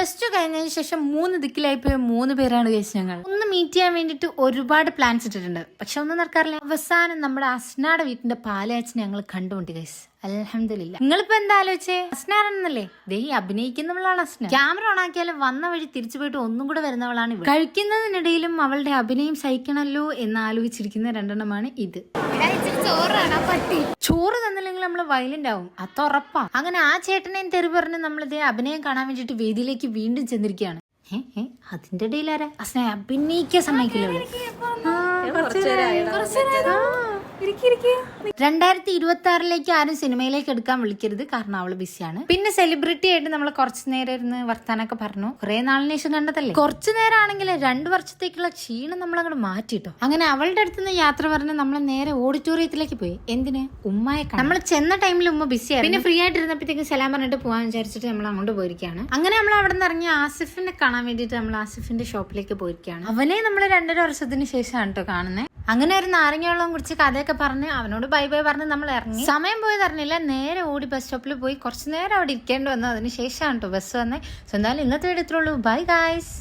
Plus two കഴിഞ്ഞതിന് ശേഷം മൂന്ന് ദിക്കിലായി പോയ മൂന്ന് പേരാണ് കേസ് ഞങ്ങൾ. ഒന്ന് മീറ്റ് ചെയ്യാൻ വേണ്ടിയിട്ട് ഒരുപാട് പ്ലാൻസ് ഇട്ടിട്ടുണ്ട്. പക്ഷെ ഒന്നും നടക്കാറില്ല. അവസാനം നമ്മുടെ അസ്നാടെ വീട്ടിന്റെ പാലാച്ച് ഞങ്ങൾ കണ്ടുകൊണ്ട് ഗൈസ് അലഹമില്ല നിങ്ങളിപ്പോ എന്താ ആലോചിച്ചേ? അസ്നാറാണെന്നല്ലേ ദേ അഭിനയിക്കുന്നവളാണ് അസ്ന ക്യാമറ ഓൺ ആക്കിയാലും വന്ന വഴി തിരിച്ചു പോയിട്ട് ഒന്നും കൂടെ വരുന്നവളാണ് ഇവൾ കഴിക്കുന്നതിനിടയിലും അവളുടെ അഭിനയം സഹിക്കണല്ലോ എന്ന് ആലോചിച്ചിരിക്കുന്ന രണ്ടെണ്ണമാണ് ഇത്. ചോറ് നമ്മൾ വയലന്റ് ആവും അത് ഉറപ്പാ. അങ്ങനെ ആ ചേട്ടനെയും തെറി പറഞ്ഞ് നമ്മളിതേ അഭിനയം കാണാൻ വേണ്ടിയിട്ട് വേദിയിലേക്ക് വീണ്ടും ചെന്നിരിക്കുകയാണ്. അതിന്റെ ഇടയിൽ ആരാ അസ്ന അഭിനയിക്കാൻ സമ്മതിക്കില്ല രണ്ടായിരത്തി ഇരുപത്തി ആറിലേക്ക് ആരും സിനിമയിലേക്ക് എടുക്കാൻ വിളിക്കരുത്. കാരണം അവൾ ബിസിയാണ്. പിന്നെ സെലിബ്രിറ്റി ആയിട്ട് നമ്മൾ കുറച്ചു നേരം ഇരുന്ന് വർത്താനൊക്കെ പറഞ്ഞു. കുറെ നാളിന് ശേഷം കണ്ടതല്ലേ? കുറച്ചു നേരം ആണെങ്കിൽ രണ്ടു വർഷത്തേക്കുള്ള ക്ഷീണം നമ്മൾ അങ്ങോട്ട് മാറ്റിട്ടോ. അങ്ങനെ അവളുടെ അടുത്ത് നിന്ന് യാത്ര പറഞ്ഞ് നമ്മൾ നേരെ ഓഡിറ്റോറിയത്തിലേക്ക് പോയി. എന്തിന്? ഉമ്മയെ നമ്മൾ ചെന്ന ടൈമിൽ ഉമ്മ ബിസിയായിരുന്നു പിന്നെ ഫ്രീ ആയിട്ട് ഇരുന്നപ്പോഴത്തേക്ക് സലാം പറഞ്ഞിട്ട് പോകാൻ വിചാരിച്ചിട്ട് നമ്മൾ അങ്ങോട്ട് പോയിരിക്കുകയാണ്. അങ്ങനെ നമ്മൾ അവിടെ നിന്ന് ഇറങ്ങി ആസിഫിനെ കാണാൻ വേണ്ടിയിട്ട് നമ്മൾ ആസിഫിന്റെ ഷോപ്പിലേക്ക് പോയിരിക്കുകയാണ്. അവനെ നമ്മൾ രണ്ടര വർഷത്തിന് ശേഷമാണ് കേട്ടോ കാണുന്നത് അങ്ങനെ ഒരു നാരങ്ങ വെള്ളം കുടിച്ച് കഥയൊക്കെ പറഞ്ഞ് അവനോട് ബൈ ബൈ പറഞ്ഞ് നമ്മൾ ഇറങ്ങി. സമയം പോയത് അറിഞ്ഞില്ല. നേരെ ഓടി ബസ് സ്റ്റോപ്പിൽ പോയി കുറച്ച് നേരം അവിടെ ഇരിക്കേണ്ടി വന്നു. അതിന് ശേഷമാണ് കേട്ടോ ബസ് വന്നത് സോ ഇന്നത്തെ വീഡിയോ ഇത്രയുള്ളൂ ബൈ ഗായ്സ്